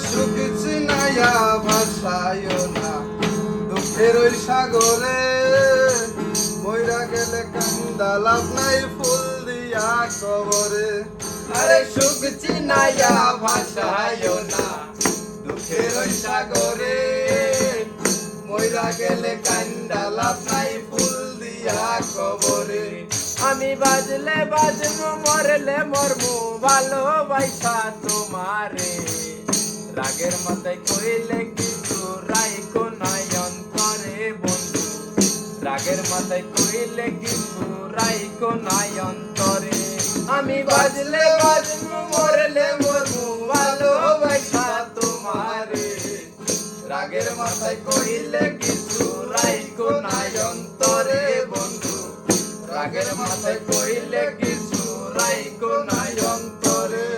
সুখ চিনাইয়া ভাসায় না। দুঃখের ওই সাগরে মইরা গেলে কান্দা লাভ নাই ফুল দিয়া কবরে। আরে সুখ চিনাইয়া ভাসায় না। দুঃখের ওই সাগরে মইরা গেলে কান্দা লাভ নাই ফুল দিয়া কবরে। আমি বাজলে বাজবো মরলে মরমু, ভালোবাসা তোমারে। রাগের মাথায় কইলে কিছু রাইকো নয়ন করে বন্ধু। রাগের মাথায় কইলে কিছু রাইকো নয়ন করে। আমি বাজলে বাজবো, মরলে মরমু ভালোবাসা তোমারে। রাগের মাথায় কইলে কিছু রাইকো নয়ন তরে বন্ধু। রাগের মাথায় কইলে কিছু রাইকো নাই অন্তরে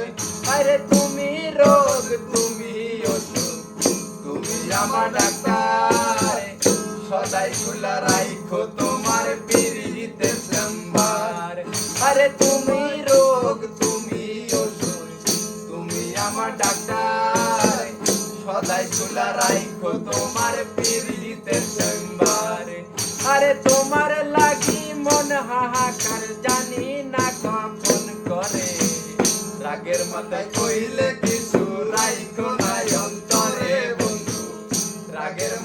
আরে তুমি তুমি আমার ডাক্তার। সদাই খোলা তোমার চেম্বার। আরে তুমি রোগ, তুমি তুমি আমার ডাক্তার। সদাই খোলা তোমার চেম্বার। আরে তোমার লাগি মন হাহাকার, জানি না কখন করে। রাগের মাথায় কইলে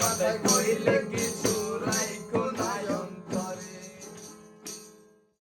মাথায় কইলে কিছু